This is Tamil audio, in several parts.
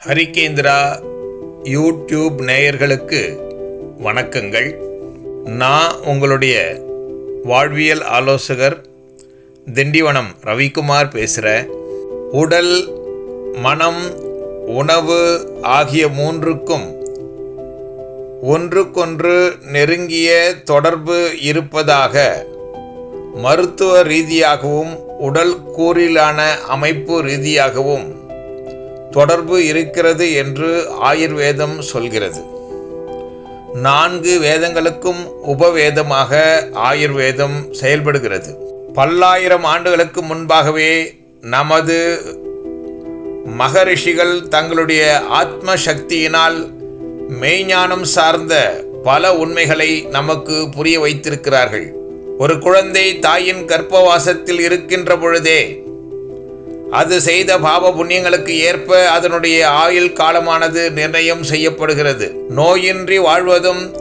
ஹரிகேந்திரா யூடியூப் நேயர்களுக்கு வணக்கங்கள். நான் உங்களுடைய வாழ்வியல் ஆலோசகர் திண்டிவனம் ரவிக்குமார் பேசுகிறேன் உடல் மனம் உணவு ஆகிய மூன்றுக்கும் ஒன்றுக்கொன்று நெருங்கிய தொடர்பு இருப்பதாக மருத்துவ ரீதியாகவும் உடல் கூறிலான அமைப்பு ரீதியாகவும் தொடர்பு இருக்கிறது என்று ஆயுர்வேதம் சொல்கிறது. நான்கு வேதங்களுக்கும் உபவேதமாக ஆயுர்வேதம் செயல்படுகிறது. பல்லாயிரம் ஆண்டுகளுக்கு முன்பாகவே நமது மகரிஷிகள் தங்களுடைய ஆத்ம சக்தியினால் மெய்ஞானம் சார்ந்த பல உண்மைகளை நமக்கு புரிய வைத்திருக்கிறார்கள். ஒரு குழந்தை தாயின் கர்ப்பவாசத்தில் இருக்கின்ற பொழுதே அது செய்த பாவ புண்ணியங்களுக்கு ஏற்ப அதனுடைய ஆயுள் காலமானது நிர்ணயம் செய்யப்படுகிறது. நோயின்றி வாழ்வதும்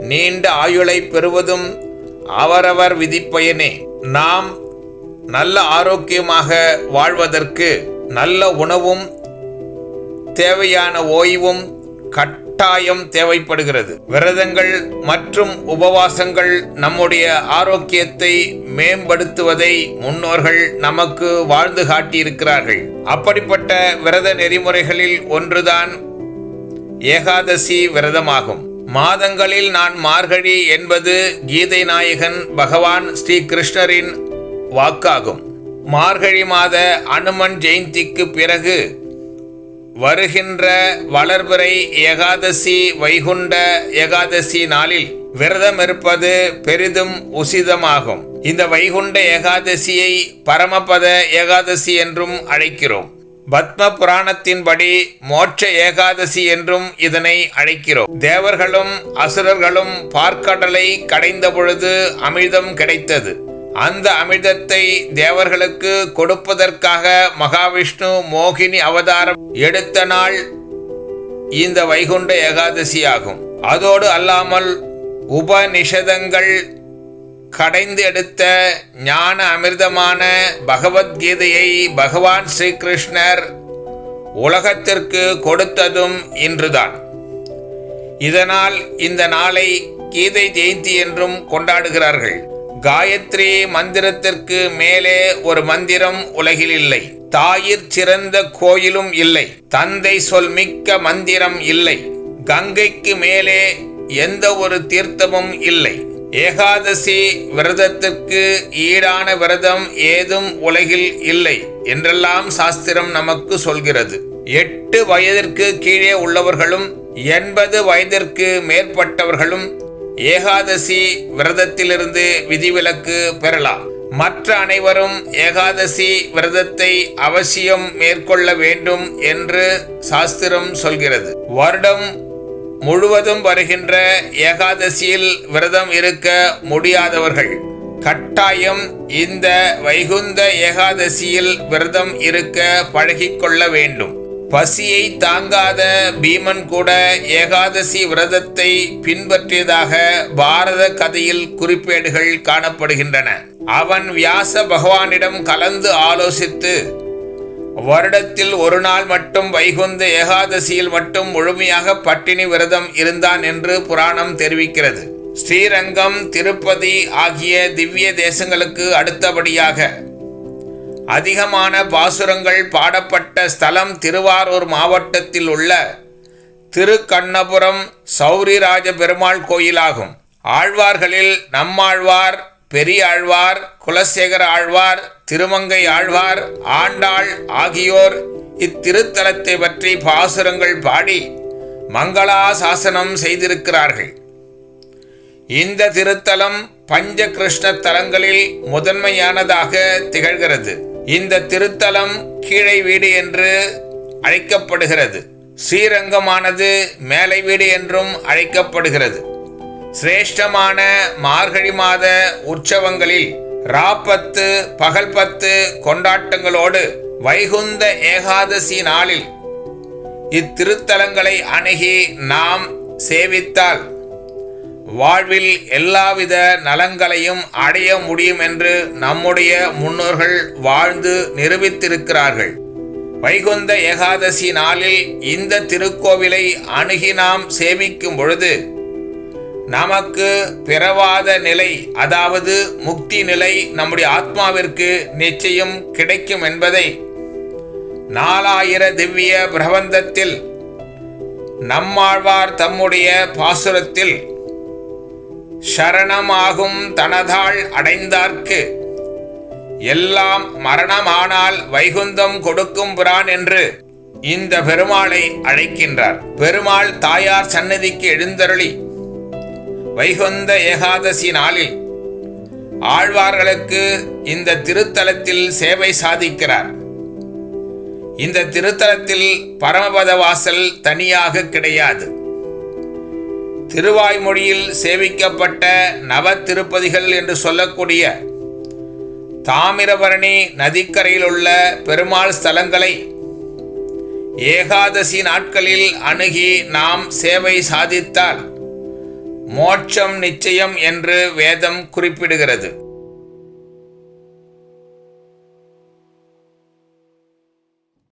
நீண்ட ஆயுளை பெறுவதும் அவரவர் விதிப்பயனே. நாம் நல்ல ஆரோக்கியமாக வாழ்வதற்கு நல்ல உணவும் தேவையான ஓய்வும் கட்டாயம் தேவைப்படுகிறது. விரதங்கள் மற்றும் உபவாசங்கள் நம்முடைய ஆரோக்கியத்தை மேம்படுத்துவதை முன்னோர்கள் நமக்கு வாழ்ந்து காட்டியிருக்கிறார்கள். அப்படிப்பட்ட விரத நெறிமுறைகளில் ஒன்றுதான் ஏகாதசி விரதமாகும். மாதங்களில் நான் மார்கழி என்பது கீதை நாயகன் பகவான் ஸ்ரீ கிருஷ்ணரின் வாக்காகும். மார்கழி மாத அனுமன் ஜெயந்திக்கு பிறகு வருகின்ற வளர்பிறை ஏகாதசி வைகுண்ட ஏகாதசி நாளில் விரதம் இருப்பது பெரிதும் உசிதமாகும். இந்த வைகுண்ட ஏகாதசியை பரமபத ஏகாதசி என்றும் அழைக்கிறோம். பத்ம புராணத்தின்படி மோட்ச ஏகாதசி என்றும் இதனை அழைக்கிறோம். தேவர்களும் அசுரர்களும் பார்க்கடலை கடைந்த பொழுது அமிர்தம் கிடைத்தது. அந்த அமிர்தத்தை தேவர்களுக்கு கொடுப்பதற்காக மகாவிஷ்ணு மோகினி அவதாரம் எடுத்த நாள் இந்த வைகுண்ட ஏகாதசி ஆகும் அதோடு அல்லாமல் உபநிஷதங்கள் கடைந்து எடுத்த ஞான அமிர்தமான பகவத்கீதையை பகவான் ஸ்ரீகிருஷ்ணர் உலகத்திற்கு கொடுத்ததும் இன்றுதான். இதனால் இந்த நாளை கீதை ஜெயந்தி என்றும் கொண்டாடுகிறார்கள். காயத்ரி மந்திரத்திற்கு மேலே ஒரு மந்திரம் உலகில் இல்லை தாயிற் சிறந்த கோயிலும் இல்லை. தந்தை சொல் மிக்க மந்திரம் இல்லை. கங்கைக்கு மேலே எந்த ஒரு தீர்த்தமும் இல்லை. ஏகாதசி விரதத்திற்கு ஈடான விரதம் ஏதும் உலகில் இல்லை என்றெல்லாம் சாஸ்திரம் நமக்கு சொல்கிறது. எட்டு வயதிற்கு கீழே உள்ளவர்களும் எண்பது வயதிற்கு மேற்பட்டவர்களும் ஏகாதசி விரதத்திலிருந்து விதிவிலக்கு பெறலாம். மற்ற அனைவரும் ஏகாதசி விரதத்தை அவசியம் மேற்கொள்ள வேண்டும் என்று சாஸ்திரம் சொல்கிறது. வருடம் முழுவதும் வருகின்ற ஏகாதசியில் விரதம் இருக்க முடியாதவர்கள். கட்டாயம் இந்த வைகுந்த ஏகாதசியில் விரதம் இருக்க பழகிக்கொள்ள வேண்டும். பசியை தாங்காத பீமன் கூட ஏகாதசி விரதத்தை பின்பற்றியதாக பாரத கதையில் குறிப்பேடுகள் காணப்படுகின்றன. அவன் வியாச பகவானிடம் கலந்து ஆலோசித்து வருடத்தில் ஒரு நாள் மட்டும் வைகுந்த ஏகாதசியில் மட்டும் முழுமையாக பட்டினி விரதம் இருந்தான் என்று புராணம் தெரிவிக்கிறது. ஸ்ரீரங்கம் திருப்பதி ஆகிய திவ்ய தேசங்களுக்கு அடுத்தபடியாக அதிகமான பாசுரங்கள் பாடப்பட்ட ஸ்தலம் திருவாரூர் மாவட்டத்தில் உள்ள திருக்கண்ணபுரம் சௌரிராஜ பெருமாள் கோயிலாகும். ஆழ்வார்களில் நம்மாழ்வார் பெரியாழ்வார் குலசேகர ஆழ்வார் திருமங்கை ஆழ்வார் ஆண்டாள் ஆகியோர் இத்திருத்தலத்தை பற்றி பாசுரங்கள் பாடி மங்களாசாசனம் செய்திருக்கிறார்கள். இந்த திருத்தலம் பஞ்ச கிருஷ்ண தலங்களில் முதன்மையானதாக திகழ்கிறது. இந்த திருத்தலம் கீழை வீடு என்று அழைக்கப்படுகிறது. ஸ்ரீரங்கமானது மேலை வீடு என்றும் அழைக்கப்படுகிறது. சிரேஷ்டமான மார்கழி மாத உற்சவங்களில் ராப்பத்து பகல் பத்து கொண்டாட்டங்களோடு வைகுந்த ஏகாதசி நாளில் இத்திருத்தலங்களை அணுகி நாம் சேவித்தால் வாழ்வில் எல்லாவித நலங்களையும் அடைய முடியும் என்று நம்முடைய முன்னோர்கள் வாழ்ந்து நிரூபித்திருக்கிறார்கள். வைகுந்த ஏகாதசி நாளில் இந்த திருக்கோவிலை அணுகி நாம் சேவிக்கும் பொழுது நமக்கு பிறவாத நிலை அதாவது முக்தி நிலை நம்முடைய ஆத்மாவிற்கு நிச்சயம் கிடைக்கும் என்பதை நாலாயிர திவ்ய பிரபந்தத்தில் நம்மாழ்வார் தம்முடைய பாசுரத்தில் சரணமாகும் தனதாள் அடைந்தார்க்கு. எல்லாம் மரணமானால் வைகுந்தம் கொடுக்கும் பிரான் என்று இந்த பெருமாளை அழைக்கின்றார். பெருமாள் தாயார் சன்னதிக்கு எழுந்தருளி வைகுந்த ஏகாதசி நாளில் ஆழ்வார்களுக்கு இந்த திருத்தலத்தில் சேவை சாதிக்கிறார். இந்த திருத்தலத்தில் பரமபத வாசல் தனியாக கிடையாது. திருவாய்மொழியில் சேவிக்கப்பட்ட நவ திருப்பதிகள் என்று சொல்லக்கூடிய தாமிரபரணி நதிக்கரையில் உள்ள பெருமாள் ஸ்தலங்களை ஏகாதசி நாட்களில் அணுகி நாம் சேவை சாதித்தால் மோட்சம் நிச்சயம் என்று வேதம் குறிப்பிடுகிறது.